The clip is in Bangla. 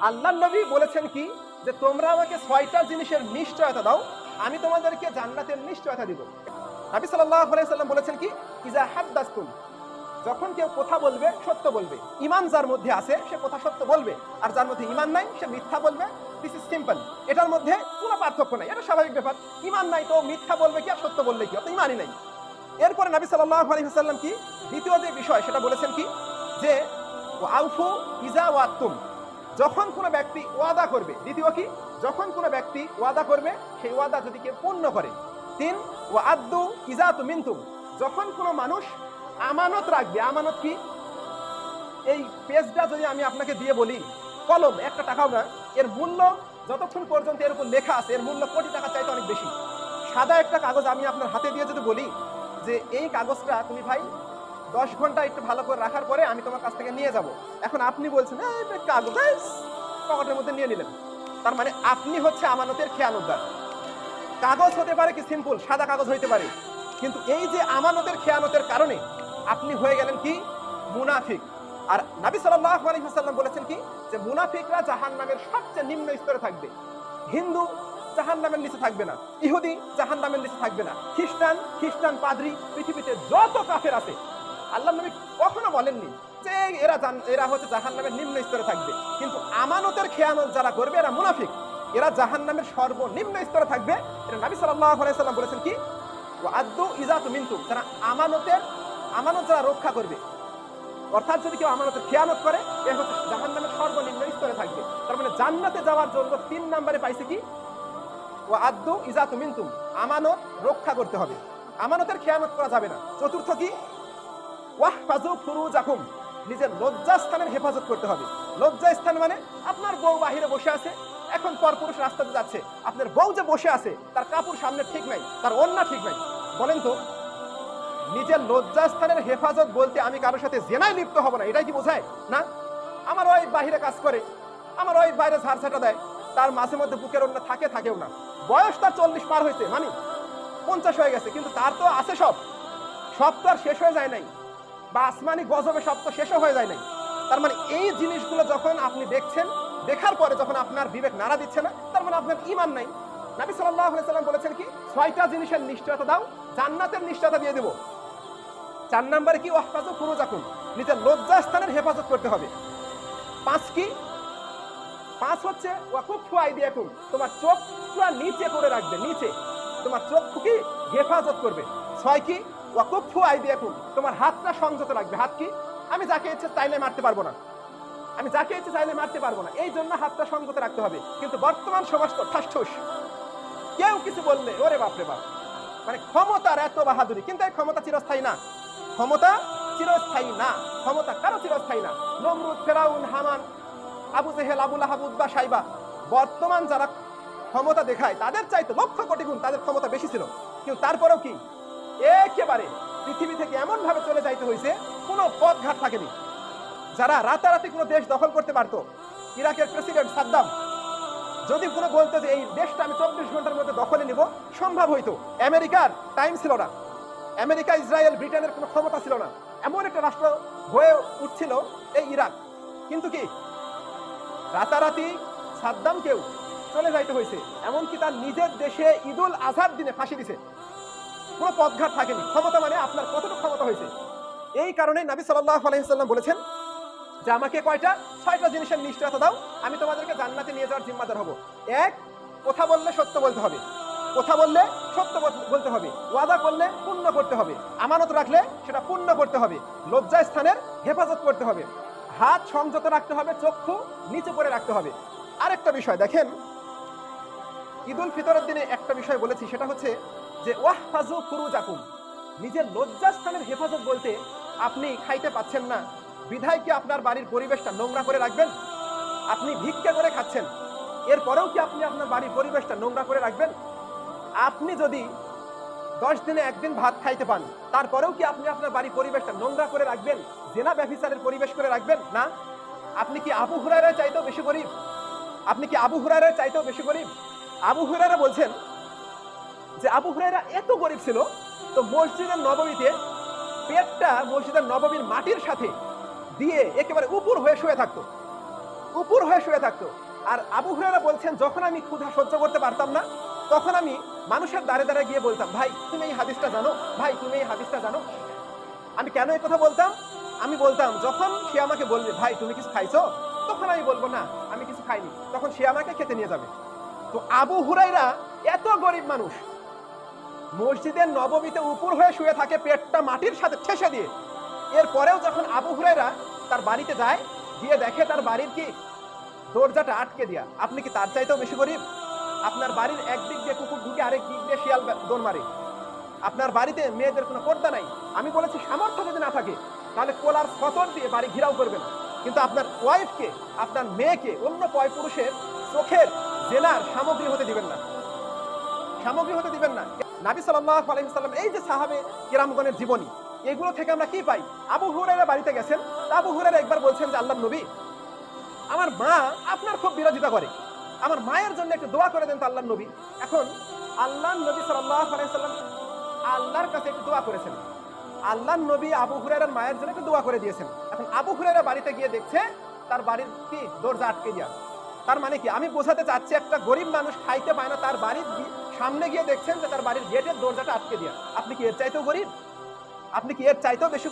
আল্লাহ নবী বলেছেন কি? যে তোমরা আমাকে ছয়টা জিনিসের নিশ্চয়তা দাও, আমি তোমাদেরকে জান্নাতের নিশ্চয়তা দিব। নবী সাল্লাম বলেছেন কি? ইজা যখন কেউ কথা বলবে, সত্য বলবে। ইমান যার মধ্যে আছে, সে কথা সত্য বলবে। আর যার মধ্যে ইমান নাই, সে মিথ্যা বলবে। দিস ইজ সিম্পল এটার মধ্যে কোনো পার্থক্য নাই। এটা স্বাভাবিক ব্যাপার। ইমান নাই তো মিথ্যা বলবে কি আর সত্য বললে কি? অত ইমানই নাই। এরপরে নবী সাল্লাল্লাহু আলাইহি ওয়াসাল্লাম কি? দ্বিতীয় যে বিষয়, সেটা বলেছেন কি? যে আউফু ইজা ওয়াতুম যখন কোনো ব্যক্তি ওয়াদা করবে, দ্বিতীয় কি? যখন কোনো ব্যক্তি ওয়াদা করবে, সেই ওয়াদা যদি কেউ পূর্ণ করে। তিন ও আদ্দু ইজা মিনতুম। যখন কোনো মানুষ আমানত রাখবে, আমানত কি? এই পেজটা যদি আমি আপনাকে দিয়ে বলি, কলম, একটা টাকাও না এর মূল্য যতক্ষণ পর্যন্ত এর উপর লেখা আছে, এর মূল্য কোটি টাকা চাইতে অনেক বেশি। সাদা একটা কাগজ আমি আপনার হাতে দিয়ে যদি বলি, যে এই কাগজটা তুমি ভাই দশ ঘণ্টা একটু ভালো করে রাখার পরে আমি তোমার কাছ থেকে নিয়ে যাব। এখন আপনি বলছেন "এই, এই কাগজ পকেটের মধ্যে নিয়ে নিলেন। তার মানে আপনি হচ্ছে আমানতের খেয়ানতদার কাগজ হতে পারে কি সিম্পল সাদা কাগজ হইতে পারে। কিন্তু এই যে আমানতের খেয়ানতের কারণে আপনি হয়ে গেলেন কি? মুনাফিক। আর নবী আলাইহি বলেছেন কি? যে মুনাফিকরা জাহান্নামের সবচেয়ে নিম্ন স্তরে থাকবে। হিন্দু জাহান্নামের নিচে থাকবে না। ইহুদি জাহান্নামের নিচে থাকবে না। খ্রিস্টান খ্রিস্টান পাদ্রী পৃথিবীতে যত কাফের আছে আল্লাহ নবী কখনো বলেননি যে এরা এরা হচ্ছে জাহান্নামের নিম্ন স্তরে থাকবে। কিন্তু আমানতের খেয়ানত যারা করবে, এরা মুনাফিক। এরা জাহান্নামের সর্বনিম্ন স্তরে থাকবে। এটা নবী সাল্লাম বলেছেন কি? আদ্দু ইজাতু মিনতুম যারা আমানতের, আমানত যারা রক্ষা করবে, অর্থাৎ যদি কেউ আমানতের খেয়ানত করে, এ হচ্ছে জাহান্নামের সর্বনিম্ন স্তরে থাকবে। তার মানে জান্নাতে যাওয়ার জন্য তিন নম্বরে পাইছে কি? ও আদ্দু ইজাতু মিনতুম আমানত রক্ষা করতে হবে। আমানতের খেয়ানত করা যাবে না। চতুর্থ কি? নিজের লজ্জাস্থানের হেফাজত করতে হবে। লজ্জা স্থান মানে আপনার বউ বাহিরে বসে আছে, এখন পরপুরুষ রাস্তাতে যাচ্ছে। আপনার বউ যে বসে আছে, তার কাপড় সামনে ঠিক নাই, তার অন্যা ঠিক নাই। বলেন তো, নিজের লজ্জাস্থানের হেফাজত বলতে আমি কারোর সাথে জেনায় লিপ্ত হব না, এটাই কি বোঝায়? না? আমার ওই বাহিরে কাজ করে, আমার ওই বাইরে ঝাড়ঝাটা দেয়, তার মাঝে মধ্যে বুকের অন্য থাকে, থাকেও না। বয়স তার চল্লিশ পার হয়েছে মানে পঞ্চাশ হয়ে গেছে, কিন্তু তার তো আছে সব। সব তো আর শেষ হয়ে যায় নাই। বা আসমানি গজবে তো শেষও হয়ে যায় নাই। তার মানে এই জিনিসগুলো যখন আপনি দেখছেন, দেখার পরে যখন আপনার বিবেক নাড়া দিচ্ছে না, তার মানে আপনার ইমান নাই। নাবি আলাইহি সাল্লাম বলেছেন কি, ছয়টা জিনিসের নিশ্চয়তা দাও, জান্নাতের নিশ্চয়তা দিয়ে দেবো। চার নম্বরে কি, ওয়াহফাজু ফুরুজাকুম, নিজের লজ্জাস্থানের হেফাজত করতে হবে। পাঁচ কি, পাঁচ হচ্ছে তোমার চোখ নিচে করে রাখবে, নিচে। তোমার চোখ কি হেফাজত করবে। ছয় কি তোমার হাতটা সংযত রাখবে। হাত কি? আমি যাকে ইচ্ছে চাইলে মারতে পারব না। আমি যাকে ইচ্ছে চাইলে মারতে পারব না। এই জন্য হাতটা সংযত রাখতে হবে। কিন্তু বর্তমান সমাজ তো ঠাসঠুস। কেউ কিছু বললে, ওরে বাপরে বাপ। মানে ক্ষমতার এত বাহাদুরি। কিন্তু এই ক্ষমতা চিরস্থায়ী না। ক্ষমতা চিরস্থায়ী না। ক্ষমতা কারও চিরস্থায়ী না। নমরুদ, ফেরাউন, হামান, আবু জেহেল আবুল আহাবুদ বা সাইবা। বর্তমান যারা ক্ষমতা দেখায়, তাদের চাইতে লক্ষ কোটি গুণ তাদের ক্ষমতা বেশি ছিল। কিন্তু তারপরেও কি? একেবারে পৃথিবী থেকে এমন ভাবে চলে যাইতে হয়েছে কোনো পথ ঘাট থাকেনি। যারা রাতারাতি কোনো দেশ দখল করতে পারতো, ইরাকের প্রেসিডেন্ট সাদ্দাম, যদি কোনো বলতো যে এই দেশটা আমি চব্বিশ ঘণ্টার মধ্যে দখলে নিব, সম্ভব হইতো। আমেরিকার টাইম ছিল না। আমেরিকা, ইসরায়েল, ব্রিটেনের কোনো ক্ষমতা ছিল না। এমন একটা রাষ্ট্র হয়ে উঠছিল এই ইরাক। কিন্তু কি? রাতারাতি সাদ্দাম কেউ চলে যাইতে হয়েছে এমনকি তার নিজের দেশে ঈদুল আজহার দিনে ফাঁসি দিছে। কোনো পথঘাট থাকেনি। ক্ষমতা মানে আপনার কতটুকু ক্ষমতা হয়েছে? এই কারণে নবী সাল্লাল্লাহু আলাইহি সাল্লাম বলেছেন যে, আমাকে কয়টা? ছয়টা জিনিসের নিশ্চয়তা দাও, আমি তোমাদেরকে জান্নাতে নিয়ে যাওয়ার জিম্মাদার হব। এক, কথা বললে সত্য বলতে হবে। কথা বললে সত্য বলতে হবে। ওয়াদা করলে পূর্ণ করতে হবে। আমানত রাখলে সেটা পূর্ণ করতে হবে। লজ্জা স্থানের হেফাজত করতে হবে। হাত সংযত রাখতে হবে, চক্ষু নিচে করে রাখতে হবে। আরেকটা বিষয় দেখেন, ঈদুল ফিতরের দিনে একটা বিষয় বলেছি, সেটা হচ্ছে যে ওয়াহফাজু ফুরুজাকুম নিজের লজ্জাস্থানের হেফাজত বলতে আপনি খাইতে পাচ্ছেন না। বিধায় কি আপনার বাড়ির পরিবেশটা নোংরা করে রাখবেন? আপনি ভিক্ষা করে খাচ্ছেন, এরপরেও কি আপনি আপনার বাড়ির পরিবেশটা নোংরা করে রাখবেন? আপনি যদি দশ দিনে একদিন ভাত খাইতে পান, তারপরেও কি আপনি আপনার বাড়ির পরিবেশটা নোংরা করে রাখবেন? জেনা ব্যভিচারের পরিবেশ করে রাখবেন? না? আপনি কি আবু হুরায়রা চাইতেও বেশি গরিব? আপনি কি আবু হুরায়রা চাইতেও বেশি গরিব? আবু হুরায়রা বলছেন যে আবু হুরায়রা এত গরিব ছিল, তো মসজিদের নবমীতে পেটটা মসজিদের নবমীর মাটির সাথে দিয়ে একেবারে উপর হয়ে শুয়ে থাকতো। উপর হয়ে শুয়ে থাকতো। আর আবু হুরায়রা বলছেন, যখন আমি ক্ষুধা সহ্য করতে পারতাম না, তখন আমি মানুষের দাঁড়ে দাঁড়ে গিয়ে বলতাম, ভাই, তুমি এই হাদিসটা জানো? ভাই, তুমি এই হাদিসটা জানো? আমি কেন এই কথা বলতাম? আমি বলতাম, যখন সে আমাকে বলবে, ভাই, তুমি কিছু খাইছো? তখন আমি বলব, না, আমি কিছু খাইনি। তখন সে আমাকে খেতে নিয়ে যাবে। তো আবু হুরাইরা এত গরিব মানুষ মসজিদের নবমীতে উপর হয়ে শুয়ে থাকে পেটটা মাটির সাথে ঠেসে দিয়ে। এরপরেও যখন আবু হুরাইরা তার বাড়িতে যায়, গিয়ে দেখে তার বাড়ির কি দরজাটা আটকে দিয়া। আপনি কি তার চাইতেও বেশি গরিব? আপনার বাড়ির একদিক দিয়ে কুকুর ঢুকে আরেক দিক দিয়ে শিয়াল দৌড় মারে। আপনার বাড়িতে মেয়েদের কোনো পর্দা নাই। আমি বলেছি সামর্থ্য যদি না থাকে, তাহলে কোলার সতর দিয়ে বাড়ি ঘিরাও করবেন। কিন্তু আপনার ওয়াইফকে আপনার মেয়েকে অন্য পয় পুরুষের চোখের জেলার সামগ্রী হতে দিবেন না। সামগ্রী হতে দিবেন না। নাবি সাল্লাহ আলাইসাল্লাম এই যে সাহাবে কিরামগণের জীবনী, এগুলো থেকে আমরা কি পাই? আবু হুরাইরা বাড়িতে গেছেন, আবু হুরাইরা একবার বলছেন যে আল্লাহ নবী, আমার মা আপনার খুব বিরোধিতা করে। আমার মায়ের জন্য একটু দোয়া করে দেন তো আল্লাহ নবী। এখন আল্লাহ নবী সাল্লাহ আলাইসাল্লাম আল্লাহর কাছে একটু দোয়া করেছেন। আল্লাহ নবী আবু হুরাইরার মায়ের জন্য একটু দোয়া করে দিয়েছেন। এখন আবু হুরাইরা বাড়িতে গিয়ে দেখছে, তার বাড়ির কি দরজা আটকে দিয়া তার মানে কি? আমি বোঝাতে চাচ্ছি, একটা গরিব মানুষ খাইতে পায় না, তার বাড়ির সামনে গিয়ে দেখছেন যে তার বাড়ির গেটের দরজাটা আটকে দিয়ে আপনি কি এর চাইতেও গরিব? আপনি কি এর চাইতেও বেশি